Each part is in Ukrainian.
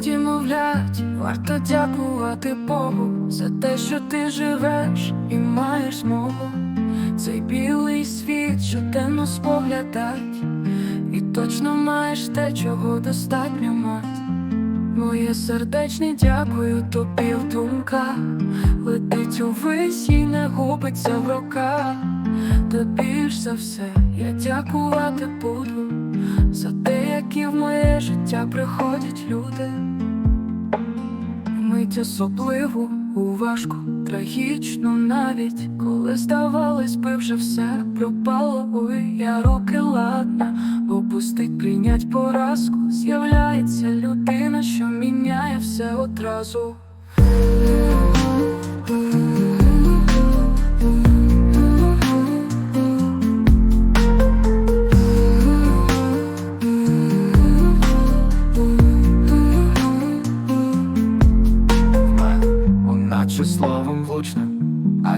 іноді мовлять, варто дякувати Богу за те, що ти живеш і маєш змогу. Цей білий світ щоденно споглядать, і точно маєш те, чого достатньо мать. Моє сердечне дякую тобі в думках, летить увесь і не губиться в руках. Та більш за все я дякувати буду життя приходять люди. Мить особливу у важку, трагічну навіть, коли здавалось би вже все пропало, ой, я руки ладна, опустить, прийнять поразку, з'являється людина, що міняє все одразу.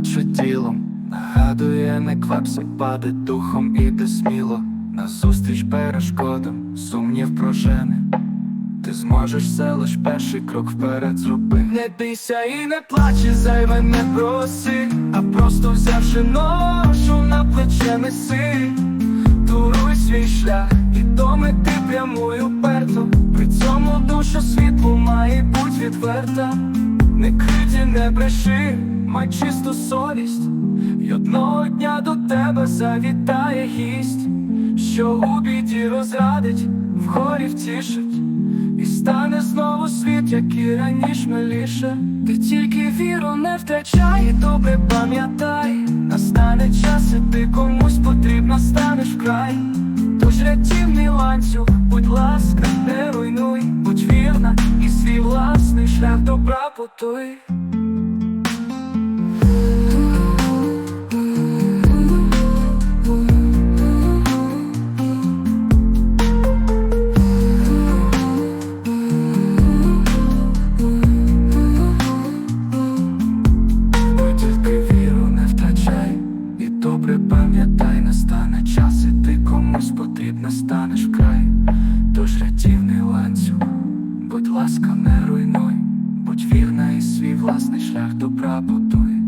А чи тілом Нагадує, не квапся, паде духом іде сміло Назустріч перешкодам, сумнів прожене. Ти зможеш все лиш перший крок вперед зроби. Не бійся і не плаче, зайве не проси А просто взявши ношу на плече неси. Туруй свій шлях і до мети прямуй уперто. При цьому душа світлу має буть відверта Не криті, не бреши, май чисту совість. І одного дня до тебе завітає гість Що у біді розрадить, в горі втішить. І стане знову світ, як і раніш миліше Ти тільки віру не втрачай, і добре пам'ятай, Настане час, і ти комусь потрібно станеш вкрай тож рятівний ланцюг, будь ласка, не руйнуй, будь вірна і шлях добра потуй. Пам'ятай, настане час, і ти комусь потрібна станеш край, Тож рятівний ланцюг, будь ласка власний шлях добра будує.